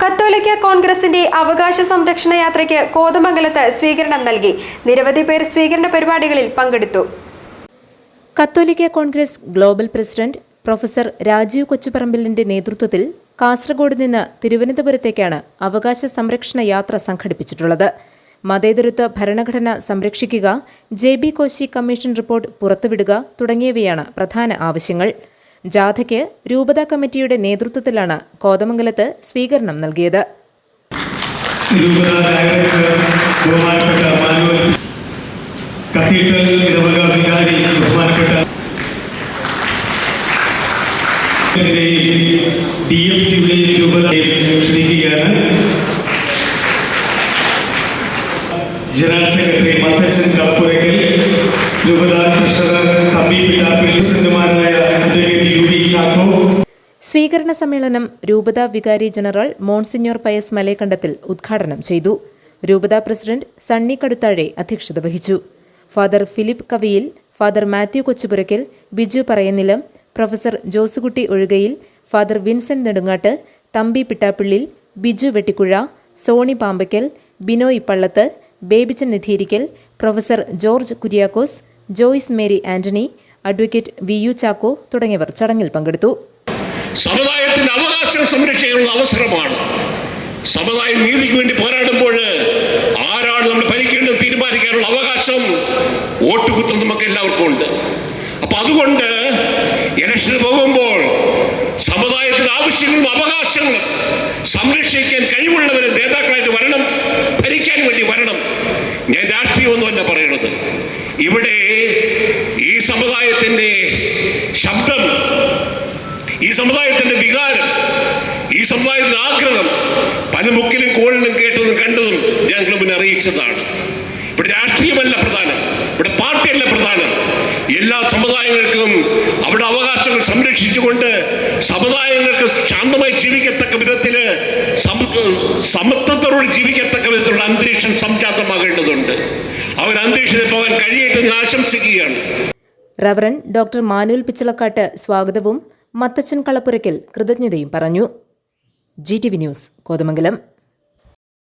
കത്തോലിക്ക കോൺഗ്രസിന്റെ അവകാശ സംരക്ഷണ യാത്രയ്ക്ക് കോതമംഗലത്ത് സ്വീകരണം നൽകി. നിരവധി പേർ സ്വീകരണ പരിപാടികളിൽ പങ്കെടുത്തു. Catholic Congress global president professor Rajeev കൊച്ചുപറമ്പിലിന്റെ നേതൃത്വത്തിൽ കാസർഗോഡ് നിന്ന് തിരുവനന്തപുരത്തേക്കാണ് അവകാശ സംരക്ഷണ യാത്ര സംഘടിപ്പിച്ചിട്ടുള്ളത്. മതേതരത്വ ഭരണഘടന സംരക്ഷിക്കുക J B Koshy commission report പുറത്തുവിടുക തുടങ്ങിയവയാണ് പ്രധാന ആവശ്യങ്ങൾ. ജാഥയ്ക്ക് രൂപതാ കമ്മിറ്റിയുടെ നേതൃത്വത്തിലാണ് കോതമംഗലത്ത് സ്വീകരണം നൽകിയത്. ഇടവക വികാരി ബഹുമാനപ്പെട്ട ജനറൽ സെക്രട്ടറി മത്തച്ചൻ കപ്പുരക്കൽ രൂപത ട്രഷറർ തമ്പി പിട്ടാപ്പിൽ പ്രസിഡന്റുമാരായ അഡ്വക്കേറ്റ് യു ഡി ചാക്കോ സ്വീകരണ സമ്മേളനം രൂപത വികാരി ജനറൽ മോൺസിഞ്ഞോർ പയസ് മലേക്കണ്ടത്തിൽ ഉദ്ഘാടനം ചെയ്തു. രൂപത പ്രസിഡന്റ് സണ്ണി കടുത്താഴെ അധ്യക്ഷത വഹിച്ചു. Father Philip Kaviyil father Mathew Kochupurackal Biju Parayanilam professor Josekutty Ozhukayil father Vincent Nedungatt Thampi Pittappillil Biju Vettikuzha Sony Pampackal Binoy Pallath Babychan Nidhirikkal professor George Kuriakose Joyce Mary Antony advocate V U Chacko തുടങ്ങിയവർ ചടങ്ങിൽ പങ്കെടുത്തു. സമുദായത്തിന്റെ അവകാശം സംരക്ഷിക്കാനുള്ള അവസരമാണ്. സമുദായ നീതിക്ക് വേണ്ടി പോരാടുമ്പോൾ ആരാണ് നമ്മൾ ഭരിക്കേണ്ടത് തീരുമാനിക്കാനുള്ള അവകാശം വോട്ട് കുത്തും നമുക്ക് എല്ലാവർക്കും ഉണ്ട്. അപ്പൊ അതുകൊണ്ട് ഇലക്ഷന് പോകുമ്പോൾ സമുദായത്തിന്റെ ആവശ്യങ്ങളും അവകാശങ്ങളും സംരക്ഷിക്കാൻ കഴിവുള്ളവരെ നേതാക്കളായിട്ട് വരണം ഭരിക്കാൻ വേണ്ടി വരണം. ഞാൻ രാഷ്ട്രീയമൊന്നുമല്ല പറയണത്. ഇവിടെ ഈ സമുദായത്തിന്റെ ശബ്ദം ഈ സമുദായത്തിന്റെ വികാരം ഈ സമുദായത്തിന്റെ ആഗ്രഹം പല മുക്കിലും കോളിലും കേട്ടതും കണ്ടതും ഞങ്ങൾ മുന്നേ അറിയിച്ചതാണ്. ഇവിടെ രാഷ്ട്രീയമല്ല പ്രധാനം ഇവിടെ പാർട്ടിയല്ല പ്രധാനം. എല്ലാ സമുദായങ്ങൾക്കും അവിടെ അവകാശങ്ങൾ സംരക്ഷിച്ചുകൊണ്ട് സമുദായങ്ങൾക്ക് ശാന്തമായി ജീവിക്കത്തക്ക വിധത്തിൽ സമത്വത്തോട് ജീവിക്കത്തക്ക വിധത്തിലുള്ള അന്തരീക്ഷം സംജാതമാകേണ്ടതുണ്ട്. അവർ അന്തരീക്ഷത്തിൽ പോകാൻ കഴിയട്ടെ എന്ന് ആശംസിക്കുകയാണ്. റവറൻ ഡോക്ടർ മാനുവൽ പിച്ചളക്കാട്ട് സ്വാഗതവും മത്തച്ചൻ കളപ്പുരയ്ക്കൽ കൃതജ്ഞതയും പറഞ്ഞു. G T V news Kothamangalam.